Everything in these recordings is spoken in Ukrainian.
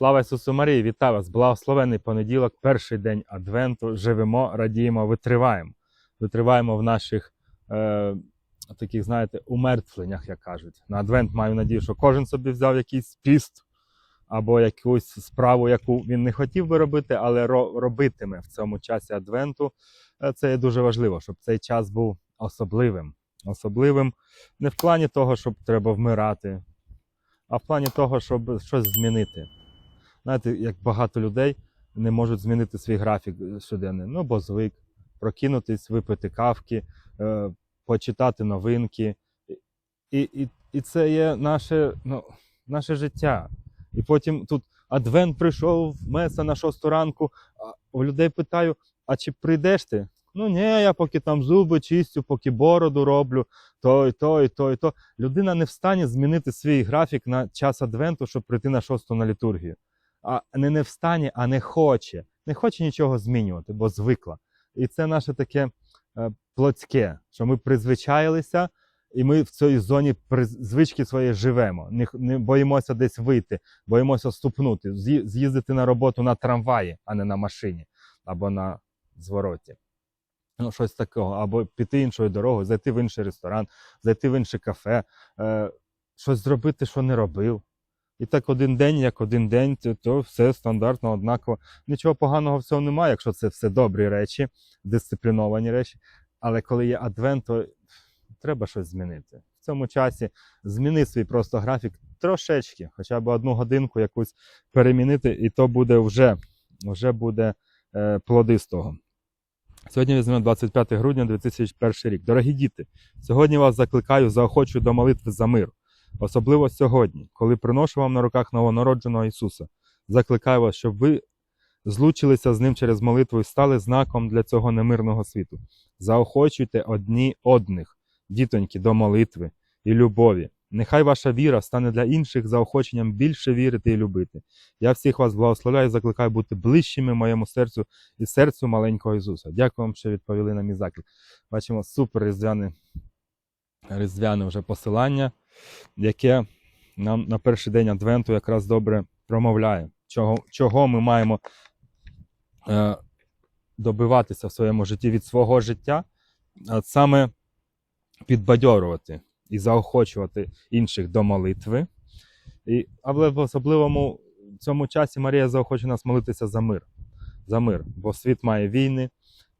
Слава Ісусу Марії, вітаю вас! Благословений понеділок, перший день Адвенту. Живемо, радіємо, витриваємо. Витриваємо в наших е, таких, знаєте, умертвленнях, як кажуть. На Адвент маю надію, що кожен собі взяв якийсь піст або якусь справу, яку він не хотів би робити, але ро- робитиме в цьому часі Адвенту. Е, Це є дуже важливо, щоб цей час був особливим. Особливим не в плані того, щоб треба вмирати, а в плані того, щоб щось змінити. Знаєте, як багато людей не можуть змінити свій графік щоденний, ну бо звик прокинутись, випити кавки, е, почитати новинки. І, і, і це є наше, ну, наше життя. І потім тут адвент прийшов в меса на шосту ранку, а у людей питаю: а чи прийдеш ти? Ну ні, я поки там зуби чистю, поки бороду роблю, то і то, і то, і то. Людина не встане змінити свій графік на час адвенту, щоб прийти на шосту на літургію. А не не встані, а не хоче. Не хоче нічого змінювати, бо звикла. І це наше таке е, плотське, що ми призвичаїлися, і ми в цій зоні звички своєї живемо. Не, не боїмося десь вийти, боїмося ступнути, з'їздити на роботу на трамваї, а не на машині або на звороті. Ну, щось такого, або піти іншою дорогою, зайти в інший ресторан, зайти в інше кафе, е, щось зробити, що не робив. І так один день, як один день, то, то все стандартно, однаково. Нічого поганого в цьому немає, якщо це все добрі речі, дисципліновані речі. Але коли є адвент, то треба щось змінити. В цьому часі зміни свій просто графік трошечки, хоча б одну годинку якусь перемінити, і то буде вже, вже буде е, плоди з того. Сьогодні візьмемо 25 грудня 2001 рік. Дорогі діти, сьогодні вас закликаю, заохочую до молитви за мир. Особливо сьогодні, коли приношу вам на руках новонародженого Ісуса. Закликаю вас, щоб ви злучилися з ним через молитву і стали знаком для цього немирного світу. Заохочуйте одні одних, дітоньки, до молитви і любові. Нехай ваша віра стане для інших заохоченням більше вірити і любити. Я всіх вас благословляю і закликаю бути ближчими моєму серцю і серцю маленького Ісуса. Дякую вам, що відповіли на мій заклик. Бачимо супер різдвяне, різдвяне вже посилання, яке нам на перший день Адвенту якраз добре промовляє, чого, чого ми маємо е, добиватися в своєму житті від свого життя, а саме підбадьорувати і заохочувати інших до молитви. І, але в особливому цьому часі Марія заохочує нас молитися за мир. За мир, бо світ має війни,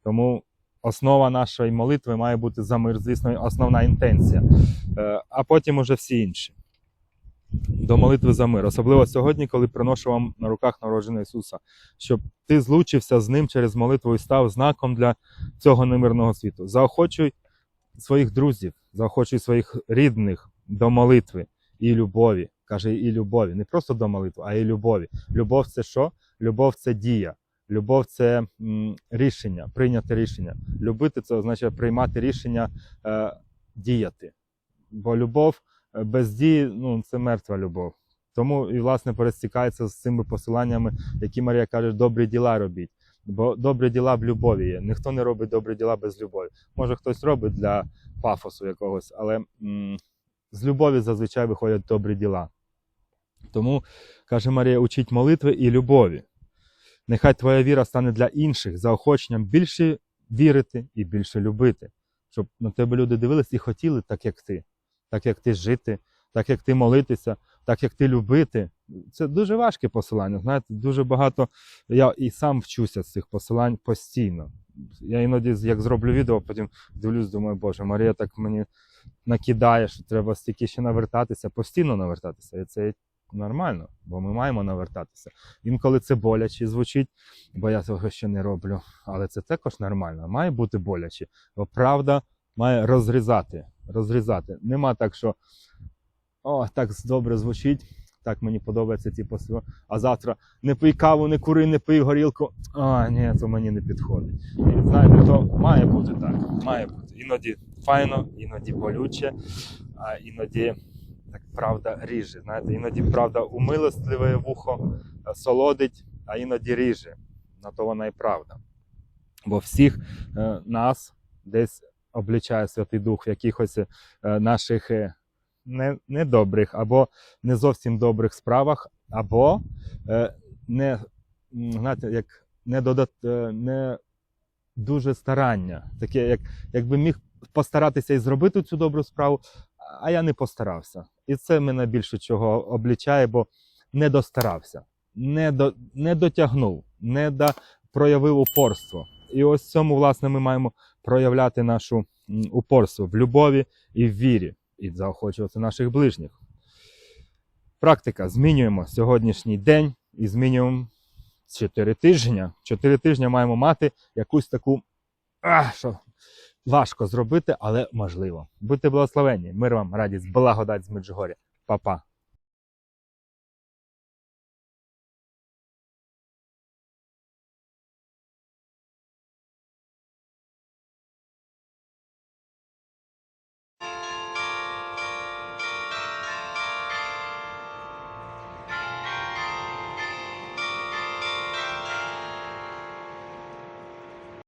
тому основа нашої молитви має бути за мир, звісно, основна інтенція, а потім уже всі інші. До молитви за мир, особливо сьогодні, коли приношу вам на руках народженого Ісуса, щоб ти злучився з ним через молитву і став знаком для цього немирного світу. Заохочуй своїх друзів, заохочуй своїх рідних до молитви і любові. Каже, і любові. Не просто до молитви, а і любові. Любов це що? Любов це дія. Любов це рішення, прийняти рішення. Любити це означає приймати рішення е, діяти. Бо любов е, без дії ну, це мертва любов. Тому і власне перестікається з цими посиланнями, які Марія каже, добрі діла робіть. Бо добрі діла в любові є. Ніхто не робить добрі діла без любові. Може, хтось робить для пафосу якогось, але м, з любові зазвичай виходять добрі діла. Тому, каже Марія, учіть молитви і любові. Нехай твоя віра стане для інших заохоченням більше вірити і більше любити, щоб на тебе люди дивились і хотіли так, як ти, так як ти жити, так як ти молитися, так як ти любити. Це дуже важке посилання. Знаєте, дуже багато. Я і сам вчуся з цих посилань постійно. Я іноді, як зроблю відео, потім дивлюсь, думаю, Боже, Марія так мені накидає, що треба стільки ще навертатися, постійно навертатися. І це нормально, бо ми маємо навертатися. Інколи це боляче звучить, бо я цього ще не роблю. Але це також нормально. Має бути боляче, бо правда має розрізати. розрізати. Нема так, що о, так добре звучить. Так мені подобаються ці посили. А завтра не пий каву, не кури, не пий горілку. А, ні, то мені не підходить. Знаєте, то має бути так. Має бути. Іноді файно, іноді болюче, а іноді так правда ріже. Знаєте, іноді правда умилостливе вухо е, солодить, а іноді ріже. На то вона і правда. Бо всіх е, нас десь облічає Святий Дух в якихось е, наших е, не, недобрих або не зовсім добрих справах, або е, не, знаєте, як не, додат, не дуже старання. Таке, як, якби міг постаратися і зробити цю добру справу, а я не постарався. І це мене більше чого облічає, бо не достарався, не, до, не дотягнув, не до, проявив упорство. І ось цьому, власне, ми маємо проявляти нашу упорство в любові і в вірі, і заохочувати наших ближніх. Практика. Змінюємо сьогоднішній день і змінюємо 4 тижні. 4 тижні маємо мати якусь таку, а, що важко зробити, але можливо. Будьте благословенні. Мир вам, радість, благодать з Меджугоря. Па-па.